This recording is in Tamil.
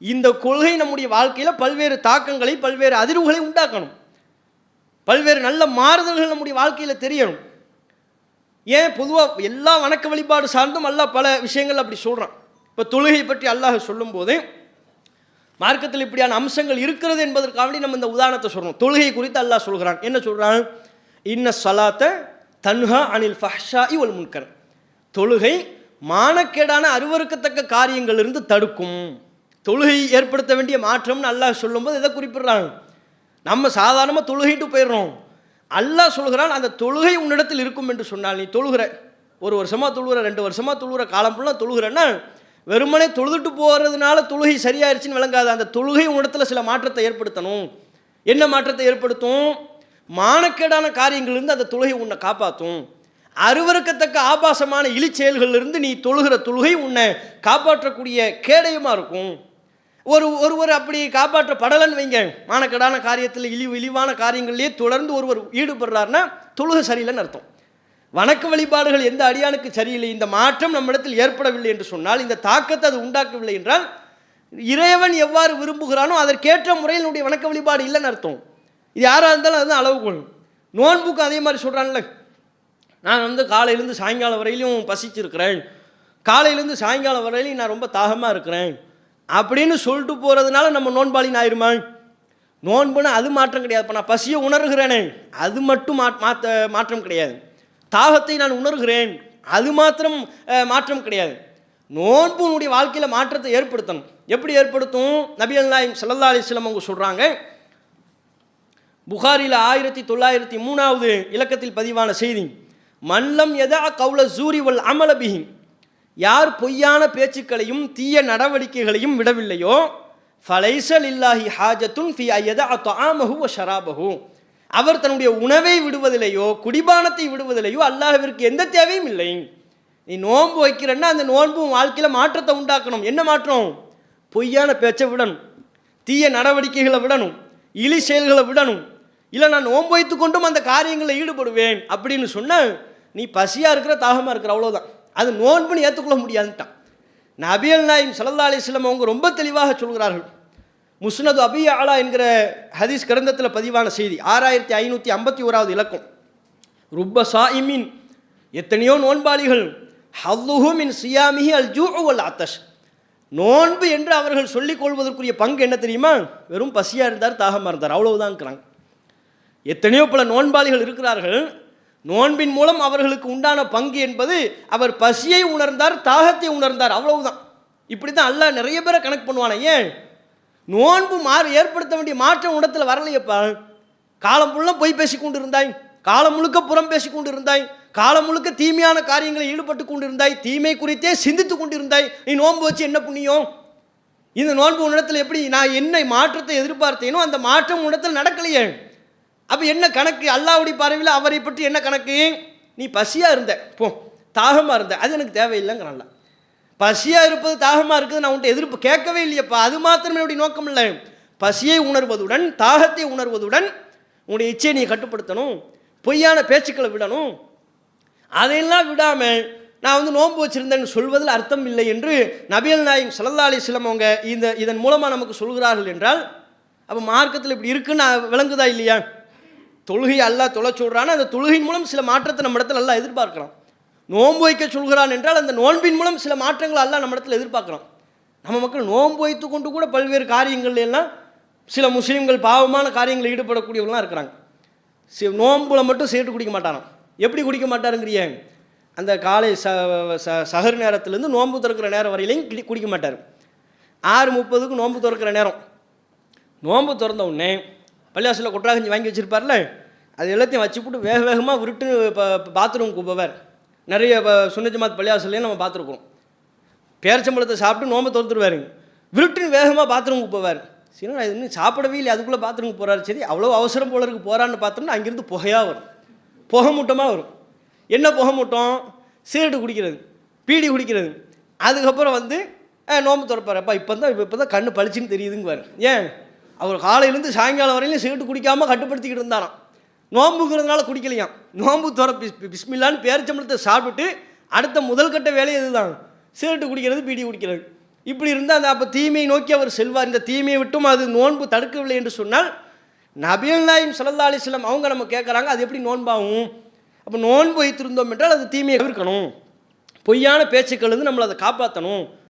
இந்த கொள்கை நம்முடைய வாழ்க்கையில் பல்வேறு தாக்கங்களை பல்வேறு அதிர்வுகளை உண்டாக்கணும். பல்வேறு நல்ல மாறுதல்கள் நம்முடைய வாழ்க்கையில் தெரியணும். ஏன்? பொதுவாக எல்லா வணக்க வழிபாடு சார்ந்தும் அல்லாஹ் பல விஷயங்கள் அப்படி சொல்கிறான் இப்போ தொழுகை பற்றி அல்லாஹ் சொல்லும்போது மார்க்கத்தில் இப்படியான அம்சங்கள் இருக்கிறது என்பதற்காக நம்ம இந்த உதாரணத்தை சொல்கிறோம் தொழுகை குறித்து அல்லாஹ் சொல்கிறான். என்ன சொல்கிறான் இன்ன சலாத்த தன்ஹா அனில் ஃபஹ்ஷா இவள் முன்கர். தொழுகை மானக்கேடான அருவருக்கத்தக்க காரியங்களிலிருந்து தடுக்கும். தொழுகை ஏற்படுத்த வேண்டிய மாற்றம்னு அல்லாஹ் சொல்லும்போது இதை குறிப்பிடுறாங்க? நம்ம சாதாரணமாக தொழுகைட்டு போயிடுறோம். அல்லாஹ் சொல்கிறான் அந்த தொழுகை உன்னிடத்தில் இருக்கும் என்று சொன்னால் நீ தொழுகிற. ஒரு வருஷமாக தொழுகிற ரெண்டு வருஷமாக தொழுகிற காலம் ஃபுல்லாக தொழுகிறன்னா வெறுமனே தொழுதுட்டு போகிறதுனால தொழுகை சரியாயிருச்சுன்னு விளங்காது அந்த தொழுகை உன்னிடத்தில் சில மாற்றத்தை ஏற்படுத்தணும். என்ன மாற்றத்தை ஏற்படுத்தும்? மானக்கேடான காரியங்களிலிருந்து அந்த தொழுகை உன்னை காப்பாற்றும் அருவருக்கத்தக்க ஆபாசமான இழிச்செயல்களிலிருந்து நீ தொழுகிற தொழுகை உன்னை காப்பாற்றக்கூடிய கேடயமாக இருக்கும். ஒரு ஒருவர் அப்படி காப்பாற்றப்படலைன்னு வைங்க. மானக்கடான காரியத்தில் இழிவு இழிவான காரியங்கள்லேயே தொடர்ந்து ஒருவர் ஈடுபடுறாருன்னா தொழுகை சரியில்லைன்னு அர்த்தம். வணக்க வழிபாடுகள் எந்த அடியானுக்கு சரியில்லை இந்த மாற்றம் நம்மிடத்தில் ஏற்படவில்லை என்று சொன்னால் இந்த தாக்கத்தை அது உண்டாக்கவில்லை என்றால் இறைவன் எவ்வாறு விரும்புகிறானோ அதற்கேற்ற முறையில் நம்முடைய வணக்க வழிபாடு இல்லைன்னு அர்த்தம். இது யாராக இருந்தாலும் அதுதான் அளவுகோல் நோன்புக்கு அதே மாதிரி சொல்கிறான்ல நான் வந்து காலையிலேருந்து சாயங்காலம் வரையிலும் பசிச்சிருக்கிறேன். காலையிலேருந்து சாயங்காலம் வரையிலும் நான் ரொம்ப தாகமாக இருக்கிறேன். அப்படின்னு சொல்லிட்டு போகிறதுனால நம்ம நோன்பாளின் ஆயிருமா நோன்புனா அது மாற்றம் கிடையாது. இப்போ நான் பசியை உணர்கிறேனே. அது மட்டும் மா மாற்ற மாற்றம் கிடையாது. தாகத்தை நான் உணர்கிறேன். அது மாத்திரம் மாற்றம் கிடையாது. நோன்பு உன்னுடைய வாழ்க்கையில் மாற்றத்தை ஏற்படுத்தணும். எப்படி ஏற்படுத்தும்? நபி அல்லாஹிம் சல்லா அலிஸ்லம் அவங்க சொல்கிறாங்க புகாரில் ஆயிரத்தி தொள்ளாயிரத்தி மூணாவது இலக்கத்தில் பதிவான செய்தி மல்லம் எதா கவுல ஜூரி வல் அமலபிஹி யார் பொய்யான பேச்சுக்களையும் தீய நடவடிக்கைகளையும் விடவில்லையோ? ஃபலைசல் இல்லாஹி ஹாஜத்துன் ஃபி ஐயத அத்தாமஹு ஷராபஹு. அவர் தன்னுடைய உணவை விடுவதிலேயோ குடிபானத்தை விடுவதிலேயோ அல்லாஹிற்கு எந்த தேவையும் இல்லை. நீ நோன்பு வைக்கிறன்னா அந்த நோன்பு வாழ்க்கையில் மாற்றத்தை உண்டாக்கணும். என்ன மாற்றம்? பொய்யான பேச்சை விடணும். தீய நடவடிக்கைகளை விடணும். இழி செயல்களை விடணும். இல்லை நான் நோன்பு வைத்து கொண்டும் அந்த காரியங்களில் ஈடுபடுவேன் அப்படின்னு சொன்னால் நீ பசியாக இருக்கிற தாகமாக இருக்கிற அவ்வளோதான் அது நோன்புன்னு ஏற்றுக்கொள்ள முடியாதுன்ட்டான். நபியல் நாயிம் சல்லா அலிஸ்லம் அவங்க ரொம்ப தெளிவாக சொல்கிறார்கள். முஸ்னது அபி ஆலா என்கிற ஹதீஸ் கிரந்தத்தில் பதிவான செய்தி ஆறாயிரத்தி ஐநூற்றி ஐம்பத்தி ஓராவது இலக்கம். ருப்ப சாயிமின் எத்தனையோ நோன்பாளிகள் ஹவ்லுஹுமின் சியாமிஹி அல் ஜூ அல் அத்தஷ். நோன்பு என்று அவர்கள் சொல்லிக் கொள்வதற்குரிய பங்கு என்ன தெரியுமா? வெறும் பசியாக இருந்தார் தாகமாக இருந்தார் அவ்வளவுதான்ங்கிறாங்க. எத்தனையோ பல நோன்பாளிகள் இருக்கிறார்கள் நோன்பின் மூலம் அவர்களுக்கு உண்டான பங்கு என்பது அவர் பசியை உணர்ந்தார் தாகத்தை உணர்ந்தார். அவ்வளவுதான். இப்படி தான் அல்லாஹ் நிறைய பேரை கணக்கு பண்ணுவானே. ஏன்? நோன்பு மாறு ஏற்படுத்த வேண்டிய மாற்றம் உடத்தில் வரலையப்பா. காலம் ஃபுல்லாக பொய் பேசி கொண்டு இருந்தாய் காலம் முழுக்க புறம் பேசி கொண்டு இருந்தாய் காலம் முழுக்க தீமையான காரியங்களில் ஈடுபட்டு கொண்டு இருந்தாய் தீமை குறித்தே சிந்தித்து கொண்டு இருந்தாய் நீ நோன்பு வச்சு என்ன புண்ணியம் இந்த நோன்பு உன்னிடத்தில் எப்படி நான் என்ன மாற்றத்தை எதிர்பார்த்தேனோ அந்த மாற்றம் உன்னிடத்தில் நடக்கலையே. அப்போ என்ன கணக்கு? அல்லாவுடைய பார்வையில் அவரை பற்றி என்ன கணக்கு? நீ பசியாக இருந்த. போ தாகமாக இருந்த. அது எனக்கு தேவையில்லைங்கிறான்ல. பசியாக இருப்பது தாகமாக இருக்குது நான் உன்ட்ட எதிர்ப்பு கேட்கவே இல்லையப்பா. அது மாத்திரம் என்னுடைய நோக்கம் இல்லை. பசியை உணர்வதுடன் தாகத்தை உணர்வதுடன் உன்னுடைய இச்சையை நீ கட்டுப்படுத்தணும். பொய்யான பேச்சுக்களை விடணும். அதையெல்லாம் விடாமல் நான் வந்து நோன்பு வச்சுருந்தேன்னு சொல்வதில் அர்த்தம் இல்லை என்று நபியல் நாயம் சல்லா அலிஸ்லம் அவங்க இந்த இதன் மூலமாக நமக்கு சொல்கிறார்கள் என்றால் அப்போ மார்க்கத்தில் இப்படி இருக்குன்னு விளங்குதா இல்லையா? தொழுகை அல்லா தொலை சொல்கிறான்னு அந்த தொழுகையின் மூலம் சில மாற்றத்தை நம்ம இடத்துல எல்லாம் எதிர்பார்க்குறோம் நோன்பு வைக்க சொல்கிறான் என்றால் அந்த நோன்பின் மூலம் சில மாற்றங்களை எல்லாம் நம்ம இடத்துல எதிர்பார்க்குறோம் நம்ம மக்கள் நோன்பு வைத்து கொண்டு கூட பல்வேறு காரியங்கள் எல்லாம் சில முஸ்லீம்கள் பாவமான காரியங்களில் ஈடுபடக்கூடியவங்களாம் இருக்கிறாங்க. சி நோன்புல மட்டும் சேர்த்து குடிக்க மாட்டாராம். எப்படி குடிக்க மாட்டாருங்கிறிய? அந்த காலை ச ச- சகர் நேரத்துலேருந்து நோன்பு திறக்கிற நேரம் வரையிலையும் கிடி- குடிக்க மாட்டார். ஆறு முப்பதுக்கு நோன்பு திறக்கிற நேரம். நோன்பு திறந்த உடனே பள்ளியாசில் கொட்டாகஞ்சி வாங்கி வச்சிருப்பார்ல? அது எல்லாத்தையும் வச்சுப்புட்டு வேக வேகமாக விருட்டு இப்போ பாத்ரூம் கூப்பவர். நிறைய இப்போ சுன்னஜமாத் பள்ளிவாசல்லையும் நம்ம பார்த்துருக்கோம். பேரச்சம்பழத்தை சாப்பிட்டு நோம்பை திறந்துருவாரு. விருட்டுன்னு வேகமாக பாத்ரூம் போவார் சரி நான் இன்னும் சாப்பிடவே இல்லை அதுக்குள்ளே பாத்ரூமுக்கு போகிறாரு சரி அவ்வளோ அவசரம் போல இருக்கு போகிறான்னு பார்த்தோம்னா அங்கேருந்து புகையாக வரும். புகை மூட்டமாக வரும். என்ன புகை மூட்டம் சிகரெட்டு குடிக்கிறது பீடி குடிக்கிறது. அதுக்கப்புறம் வந்து நோம்பு திறப்பார். அப்பா இப்போ தான் இப்போ தான் கண்ணு பளிச்சுன்னு தெரியுதுங்குவார். ஏன்? அவர் காலையிலேருந்து சாயங்காலம் வரையிலும் சிகரெட் குடிக்காமல் கட்டுப்படுத்திக்கிட்டு இருந்தாராம். நோம்புங்கிறதுனால குடிக்கலையாம். நோம்பு துற பிஸ் பிஸ்மில்லான்னு பேரிச்சம்பளத்தை சாப்பிட்டு அடுத்த முதல் கட்ட வேலையை இதுதான். சிகரெட்டு குடிக்கிறது பீடி குடிக்கிறது. இப்படி இருந்தால் அந்த அப்போ தீமையை நோக்கி அவர் செல்வார். இந்த தீமையை விட்டும் அது நோன்பு தடுக்கவில்லை என்று சொன்னால் நபீல் நாயும் சல்லா அலிஸ்லாம் அவங்க நம்ம கேட்குறாங்க அது எப்படி நோன்பாகும்? அப்போ நோன்பு வைத்திருந்தோம் என்றால் அது தீமையை தவிர்க்கணும். பொய்யான பேச்சுக்கள் இருந்து நம்மளை அதை காப்பாற்றணும்